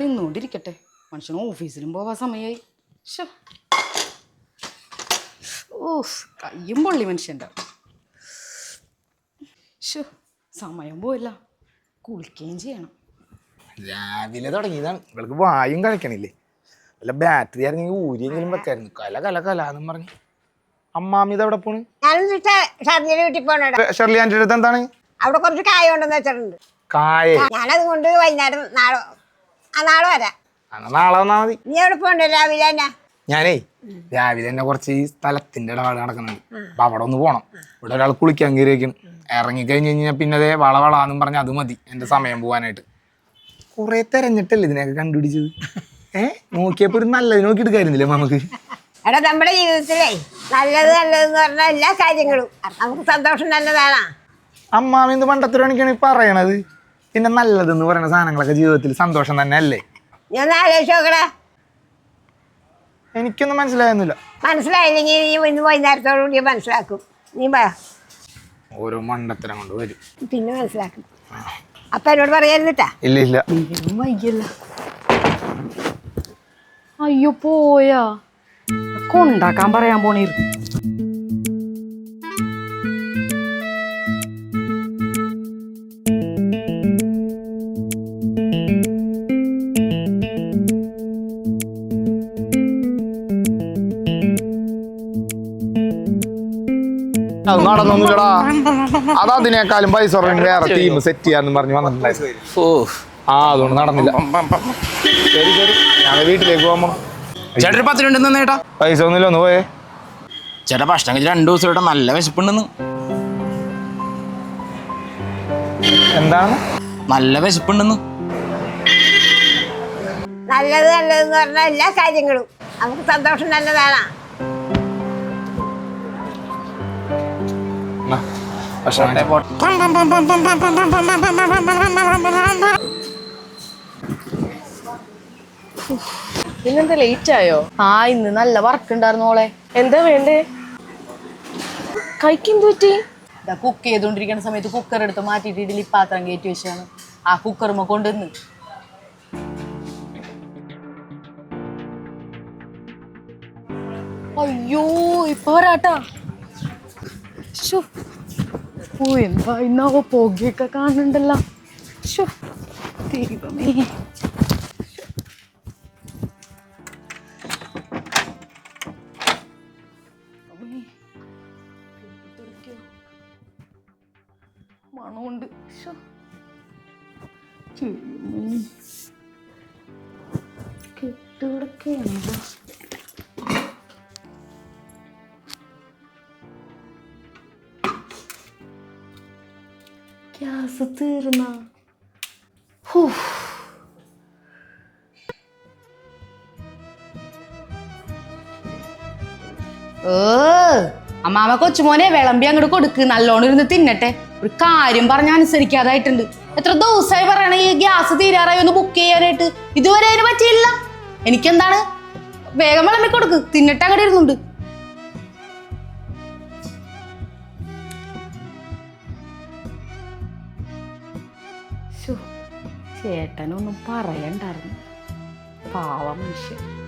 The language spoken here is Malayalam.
തിന്നുകൊണ്ടിരിക്കട്ടെ മനുഷ്യന് ഓഫീസിലും പോവാൻ സമയമായി ശോ ഓഫ്. കയ്യും പൊള്ളി മനുഷ്യന്റെ. ഷോ സമയം പോയില്ല. കുളിക്കുകയും ചെയ്യണം. രാവിലെ തുടങ്ങിയതാണ്. ഇവൾക്ക് വായും കളിക്കണില്ലേ? അല്ല ബാറ്ററി ഇറങ്ങി ഊരിയെങ്കിലും വെക്കായിരുന്നു. കല കല കല എന്നും പറഞ്ഞു. അമ്മാമി ഇത് എവിടെ പോണ് ഷർജിയുടെ വീട്ടിൽ ഷർലി ഷെർലി ആന്റിയുടെ അടുത്ത് എന്താണ്? അവിടെ കുറച്ച് കായ ഉണ്ടെന്ന് വെച്ചിട്ടുണ്ട്. കായ? ഞാനത് കൊണ്ട് വൈകുന്നേരം നാളെ നാളെ വരാം. എന്നാ നാളെ വന്നാ മതി. നീ എവിടെ പോകണ്ട രാവിലെ തന്നെ? ഞാനേ രാവിലെ തന്നെ കുറച്ച് ഈ സ്ഥലത്തിന്റെ ഇടപാട് നടക്കുന്നുണ്ട്. അപ്പൊ അവിടെ ഒന്ന് പോണം. ഇവിടെ ഒരാൾ കുളിക്കാൻ കയറിയേക്കും ഇറങ്ങി കഴിഞ്ഞ് കഴിഞ്ഞാൽ പിന്നെ അതേ വള വളാന്നും പറഞ്ഞ അത് മതി എന്റെ സമയം പോവാനായിട്ട്. കുറെ തെരഞ്ഞിട്ടല്ലേ ഇതിനെയൊക്കെ കണ്ടുപിടിച്ചത്? ഏ? നോക്കിയപ്പോ ഒരു നല്ലത് നോക്കി എടുക്കായിരുന്നില്ലേ നമുക്ക്. എടാ നമ്മുടെ ജീവിതത്തിലേ നല്ലത് നല്ലതെന്ന് പറഞ്ഞ എല്ലാ കാര്യങ്ങളും. നമുക്ക് സന്തോഷം നല്ലതാണ് അമ്മാമി പണ്ടത്തെ ഈ പറയണത്. പിന്നെ നല്ലതെന്ന് പറയുന്ന സാധനങ്ങളൊക്കെ ജീവിതത്തിൽ സന്തോഷം തന്നെ അല്ലേ ഞാൻ ആലോചിച്ച് നോക്കടാ. എനിക്കൊന്നും മനസ്സിലായൊന്നുമില്ല. മനസ്സിലായില്ലെങ്കിൽ നീ ഇന്ന് വൈകുന്നേരത്തോടു കൂടി മനസ്സിലാക്കും. നീ വാ. ഓരോ മണ്ടത്തരം കൊണ്ട് വരും. പിന്നെ മനസ്സിലാക്കും. അപ്പൊ എന്നോട് പറയരുതിട്ടാ ഇല്ല ഇല്ല. വൈകില്ല അയ്യോ പോയാ. കൊണ്ടാക്കാൻ പറയാൻ പോണിരുന്നു അത് നടന്നൊന്നുമില്ലടാ. അത് അതിനേക്കാളും പൈസ കുറഞ്ഞ് വേറെ ടീം സെറ്റ് ചെയ്യാന്ന് പറഞ്ഞ് വന്നിട്ടുണ്ടായിരുന്നു ഓ. ആ അതുകൊണ്ട് നടന്നില്ല. ശരി ശരി. ഞാൻ വീട്ടിലേക്ക് പോകുമ്പോ ചേട്ടാ ഒരു പത്ത് രൂപ ചേട്ടാ പൈസ ഒന്നുമില്ല ഒന്ന് പോയേ. ചേട്ടാ ഭക്ഷണം കഴിച്ച് രണ്ടു ദിവസം ഇവിടെ നല്ല വിശപ്പുണ്ടെന്ന്. എന്താണ്? നല്ല വിശപ്പുണ്ടെന്ന്. നല്ലത് നല്ലതെന്ന് പറഞ്ഞ എല്ലാ കാര്യങ്ങളും. നമുക്ക് സന്തോഷം നല്ലതാണ്. ഭക്ഷണം പിന്നെന്താ ലേറ്റ് ആയോ ആ ഇന്ന് നല്ല വർക്ക് ഉണ്ടായിരുന്നു മോളെ. എന്താ വേണ്ടേ? കൈക്ക് എന്ത് പറ്റി? കുക്ക് ചെയ്തോണ്ടിരിക്കുന്ന സമയത്ത് കുക്കർ എടുത്ത് മാറ്റിയിട്ട് ഇതിൽ ഈ പാത്രം കയറ്റി വെച്ചാണ് ആ കുക്കറുമ്മ കൊണ്ടുവന്ന്. അയ്യോ ഇപ്പൊ വരാട്ടാ. ശ്ശോ. ഓ എന്താ ഇന്നാവോ പുകയൊക്കെ കാണുന്നുണ്ടല്ലോ ശ്ശോ. ദൈവമേ മണമുണ്ട്. കെട്ടുകിടക്കുകയാണല്ലോ. ഗ്യാസ് തീർന്ന ഏ അമ്മാമ കൊച്ചുമോനെ വിളമ്പി അങ്ങോട്ട് കൊടുക്ക് നല്ലോണം ഇരുന്ന് തിന്നട്ടെ. ഒരു കാര്യം പറഞ്ഞ അനുസരിക്കാതായിട്ടുണ്ട്. എത്ര ദിവസമായി പറയണ ഈ ഗ്യാസ് തീരാറായി ഒന്ന് ബുക്ക് ചെയ്യാനായിട്ട്. ഇതുവരെ അതിന് പറ്റിയില്ല. എനിക്കെന്താണ്? വേഗം വിളമ്പി കൊടുക്ക് തിന്നിട്ട് അങ്ങോട്ട് ഇരുന്നുണ്ട്. ചേട്ടനൊന്നും പറയണ്ടായിരുന്നു. പാവം മനുഷ്യൻ.